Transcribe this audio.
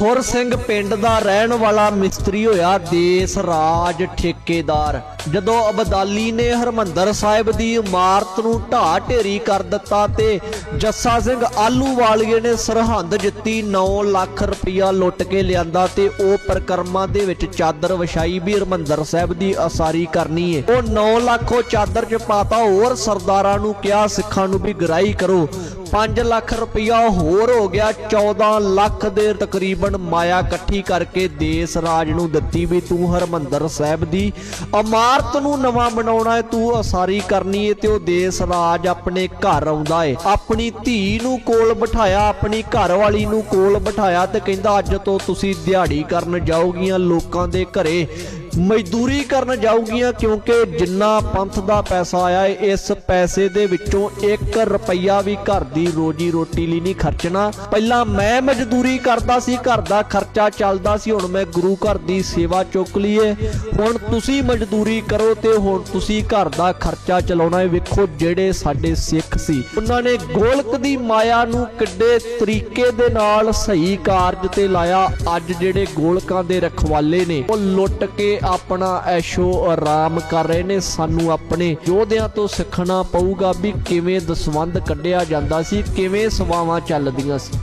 ਸੁਰ ਸਿੰਘ ਪਿੰਡ ਦਾ ਰਹਿਣ ਵਾਲਾ ਮਿਸਤਰੀ ਹੋਇਆ ਦੇਸ ਰਾਜ ਠੇਕੇਦਾਰ। ਜਦੋਂ ਅਬਦਾਲੀ ਨੇ ਹਰਮੰਦਰ ਸਾਹਿਬ ਦੀ ਇਮਾਰਤ ਨੂੰ ਢਾਹ ਢੇਰੀ ਕਰ ਦਿੱਤਾ ਤੇ ਜੱਸਾ ਸਿੰਘ ਆਲੂਵਾਲੀਏ ਨੇ ਸਰਹੰਦ ਜਿੱਤੀ 9 ਲੱਖ ਰੁਪਇਆ ਲੁੱਟ ਕੇ ਲਿਆਂਦਾ ਤੇ ਉਹ ਪ੍ਰਕਰਮਾਂ ਦੇ ਵਿੱਚ ਚਾਦਰ ਵਿਛਾਈ ਵੀ ਹਰਮੰਦਰ ਸਾਹਿਬ ਦੀ ਅਸਾਰੀ ਕਰਨੀ ਏ। ਉਹ 9 ਲੱਖ ਉਹ ਚਾਦਰ ਚ ਪਾਤਾ, ਹੋਰ ਸਰਦਾਰਾਂ ਨੂੰ ਕਿਹਾ, ਸਿੱਖਾਂ ਨੂੰ ਵੀ ਗਰਾਈ ਕਰੋ। 5 ਲੱਖ ਰੁਪਇਆ ਹੋਰ ਹੋ ਗਿਆ 14 ਲੱਖ ਦੇ ਤਕਰੀਬਨ ਮਾਇਆ ਇਕੱਠੀ ਕਰਕੇ ਦੇਸ ਰਾਜ ਨੂੰ ਦਿੱਤੀ ਵੀ ਤੂੰ ਹਰਮੰਦਰ ਸਾਹਿਬ ਦੀ ਇਮਾਰਤ ਨੂੰ ਨਵਾਂ ਬਣਾਉਣਾ ਹੈ, ਤੂੰ ਅਸਾਰੀ ਕਰਨੀ ਹੈ ਤੇ ਉਹ ਦੇਸ ਰਾਜ ਆਪਣੇ ਘਰ ਆਉਂਦਾ ਏ ਆਪਣੀ ਧੀ ਨੂੰ ਕੋਲ ਬਿਠਾਇਆ, ਆਪਣੀ ਘਰ ਵਾਲੀ ਨੂੰ ਕੋਲ ਬਿਠਾਇਆ ਤੇ ਕਹਿੰਦਾ, ਅੱਜ ਤੋਂ ਤੁਸੀਂ ਦਿਹਾੜੀ ਕਰਨ ਜਾਓਗੀਆਂ ਲੋਕਾਂ ਦੇ ਘਰੇ। ਮਜ਼ਦੂਰੀ ਕਰਨ ਜਾਊਗੀਆਂ ਕਿਉਂਕਿ ਜਿੰਨਾ ਪੰਥ ਦਾ ਪੈਸਾ ਆਇਆ ਹੈ ਇਸ ਪੈਸੇ ਦੇ ਵਿੱਚੋਂ 1 ਰੁਪਈਆ ਵੀ ਘਰ ਦੀ ਰੋਜੀ ਰੋਟੀ ਲਈ ਨਹੀਂ ਖਰਚਣਾ। ਪਹਿਲਾਂ ਮੈਂ ਮਜ਼ਦੂਰੀ ਕਰਦਾ ਸੀ, ਘਰ ਦਾ ਖਰਚਾ ਚੱਲਦਾ ਸੀ, ਹੁਣ ਮੈਂ ਗੁਰੂ ਘਰ ਦੀ ਸੇਵਾ ਚੁੱਕ ਲਈਏ। ਹੁਣ ਤੁਸੀਂ ਮਜ਼ਦੂਰੀ ਕਰੋ ਤੇ ਹੁਣ ਤੁਸੀਂ ਘਰ ਦਾ ਖਰਚਾ ਚਲਾਉਣਾ ਹੈ ਵੇਖੋ ਜਿਹੜੇ ਸਾਡੇ ਸਿੱਖ ਸੀ, ਉਹਨਾਂ ਨੇ ਗੋਲਕ ਦੀ ਮਾਇਆ ਨੂੰ ਕਿੱਡੇ ਤਰੀਕੇ ਦੇ ਨਾਲ ਸਹੀ ਕਾਰਜ ਤੇ ਲਾਇਆ। ਅੱਜ ਜਿਹੜੇ ਗੋਲਕਾਂ ਦੇ ਰਖਵਾਲੇ ਨੇ, ਉਹ ਲੁੱਟ ਕੇ ਆਪਣਾ ਐਸ਼ੋ ਆਰਾਮ ਕਰ ਰਹੇ ਨੇ। ਸਾਨੂੰ ਆਪਣੇ ਯੋਧਿਆਂ ਤੋਂ ਸਿੱਖਣਾ ਪਊਗਾ ਵੀ ਕਿਵੇਂ ਦਸਵੰਦ ਕੱਢਿਆ ਜਾਂਦਾ ਸੀ, ਕਿਵੇਂ ਸਵਾਵਾਂ ਚੱਲਦੀਆਂ ਸੀ।